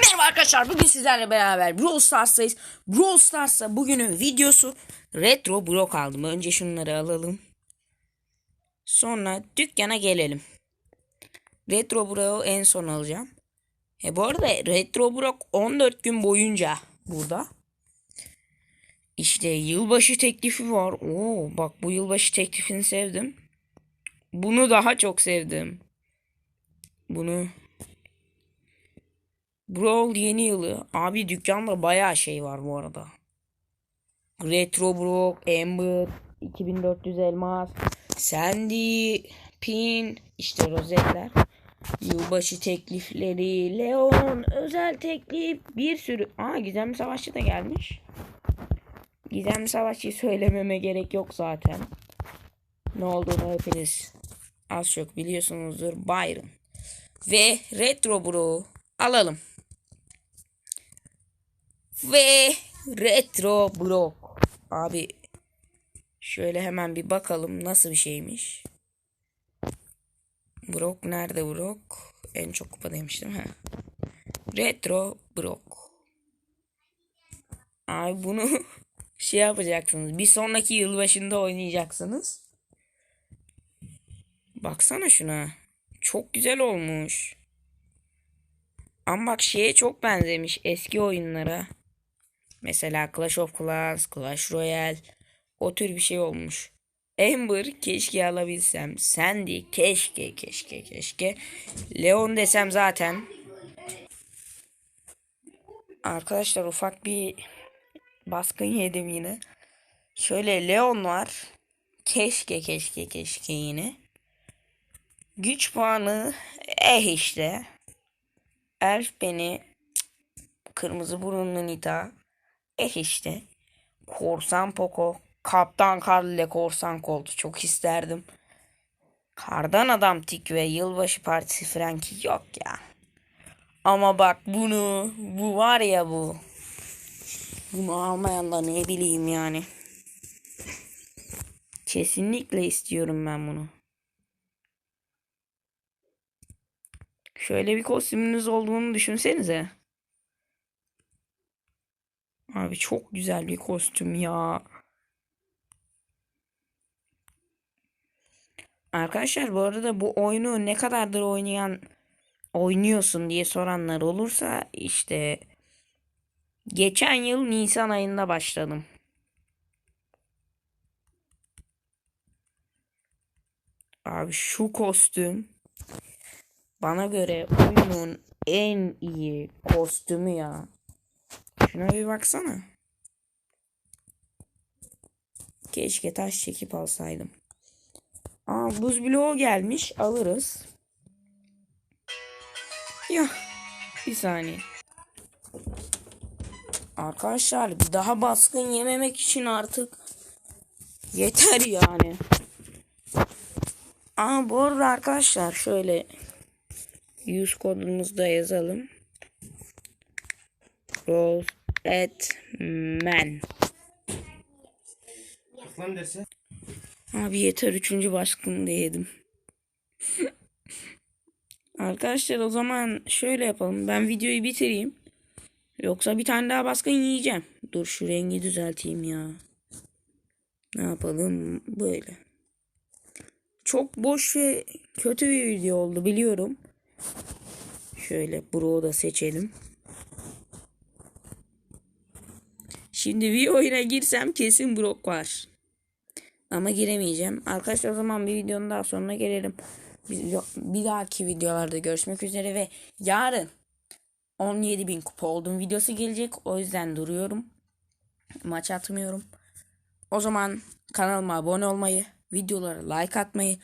Merhaba arkadaşlar bugün sizlerle beraber Brawl Stars'tayız. Brawl Stars'ta bugünün videosu Retro Block aldım. Önce şunları alalım. Sonra dükkana gelelim. Retro Block'u en son alacağım. E bu arada Retro Block 14 gün boyunca burada. İşte yılbaşı teklifi var. Oo bak bu yılbaşı teklifini sevdim. Bunu daha çok sevdim. Bunu Brawl yeni yılı. Abi dükkanda bayağı şey var bu arada. Retro Brook, Amber, 2400 elmas, Sandy, Pin, işte rozetler. Yılbaşı teklifleri, Leon, özel teklif, bir sürü. Aa Gizemli Savaşçı da gelmiş. Gizemli Savaşçı'yı söylememe gerek yok zaten. Ne olduğunu hepiniz az çok biliyorsunuzdur. Byron. Ve Retro Bro alalım. Ve Retro Block. Abi şöyle hemen bir bakalım nasıl bir şeymiş. Brock nerede Brock? En çok kupa demiştim ha. Retro Brock. Abi bunu şey yapacaksınız. Bir sonraki yılbaşında oynayacaksınız. Baksana şuna. Çok güzel olmuş. Ama bak şeye çok benzemiş eski oyunlara. Mesela Clash of Clans, Clash Royale o tür bir şey olmuş. Amber keşke alabilsem. Sandy keşke keşke keşke. Leon desem zaten. Arkadaşlar ufak bir baskın yedim yine. Şöyle Leon var. Keşke keşke keşke yine. Güç puanı eh işte. Elf beni kırmızı burunlu Nita eh işte. Korsan Poco Kaptan Karl ile Korsan Colt çok isterdim. Kardan Adam Tik ve Yılbaşı Partisi Frankie yok ya. Ama bak bunu bu var ya bu. Bunu almayan da ne bileyim yani. Kesinlikle istiyorum ben bunu. Şöyle bir kostümünüz olduğunu düşünsenize. Abi çok güzel bir kostüm ya. Arkadaşlar bu arada bu oyunu ne kadardır oynayan oynuyorsun diye soranlar olursa işte geçen yıl Nisan ayında başladım. Abi şu kostüm bana göre oyunun en iyi kostümü ya. Şuna bir baksana. Keşke taş çekip alsaydım. Aa buz bloğu gelmiş. Alırız. Ya bir saniye. Arkadaşlar bir daha baskın yememek için artık yeter yani. Aa bu arada arkadaşlar şöyle yüz kodumuzu da yazalım. Rose Etmen. Lan derse. Abi yeter üçüncü baskını da yedim. Arkadaşlar o zaman şöyle yapalım. Ben videoyu bitireyim. Yoksa bir tane daha baskın yiyeceğim. Dur şu rengi düzelteyim ya. Ne yapalım? Böyle. Çok boş ve kötü bir video oldu biliyorum. Şöyle Bro'u da seçelim. Şimdi bir oyuna girsem kesin Brock var. Ama giremeyeceğim. Arkadaşlar o zaman bir videonun daha sonuna gelelim. Bir dahaki videolarda görüşmek üzere ve yarın 17.000 kupa olduğum videosu gelecek. O yüzden duruyorum. Maç atmıyorum. O zaman kanalıma abone olmayı, videolara like atmayı,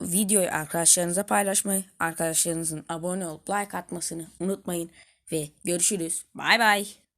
videoyu arkadaşlarınıza paylaşmayı, arkadaşlarınızın abone olup like atmasını unutmayın. Ve görüşürüz. Bay bay.